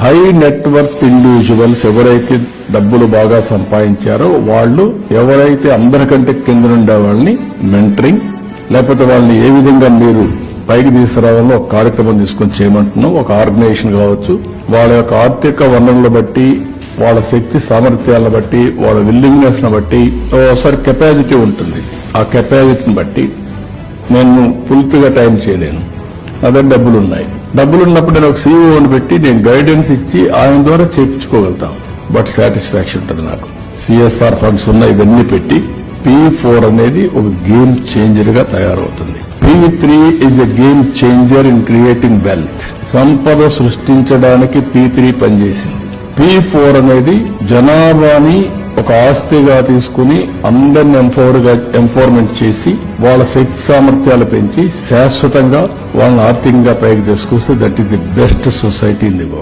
High network individuals ఎవరైతే డబ్బులు బాగా సంపాదించారో వాళ్ళు ఎవరైతే అందరికంటే కింద ఉండే వాళ్ళని మెంటరింగ్ లేకపోతే వాళ్ళని ఏ విధంగా మీరు పైకి తీసుకురావాలో ఒక కార్యక్రమం తీసుకొని చేయమంటున్నాం. ఒక ఆర్గనైజేషన్ కావచ్చు. వాళ్ళ యొక్క ఆర్థిక వనరులను బట్టి వాళ్ళ శక్తి సామర్థ్యాలను బట్టి వాళ్ళ విల్లింగ్నెస్ను బట్టి ఒకసారి కెపాసిటీ ఉంటుంది. ఆ కెపాసిటీని బట్టి నేను పూర్తిగా టైం చేయలేను. అదే డబ్బులు ఉన్నాయి. డబ్బులు ఉన్నప్పుడు నేను ఒక సీఈఓని పెట్టి నేను గైడెన్స్ ఇచ్చి ఆయన ద్వారా చేయించుకోగలుగుతాం బట్ సాటిస్ఫాక్షన్ ఉంటుంది నాకు. సిఎస్ఆర్ ఫండ్స్ ఉన్నాయి ఇవన్నీ పెట్టి పి ఫోర్ అనేది ఒక గేమ్ చేంజర్గా తయారవుతుంది. P three is a game changer in creating wealth సంపద సృష్టించడానికి పి త్రీ పనిచేసింది. పి ఫోర్ అనేది జనాభాని ఒక ఆస్తిగా తీసుకుని అందరిని ఎంపవర్ ఎంఫోర్మెంట్ చేసి వాళ్ళ శక్తి సామర్థ్యాలు పెంచి శాశ్వతంగా వాళ్ళని ఆర్థికంగా పైకి తీసుకొస్తే that is the best society in the world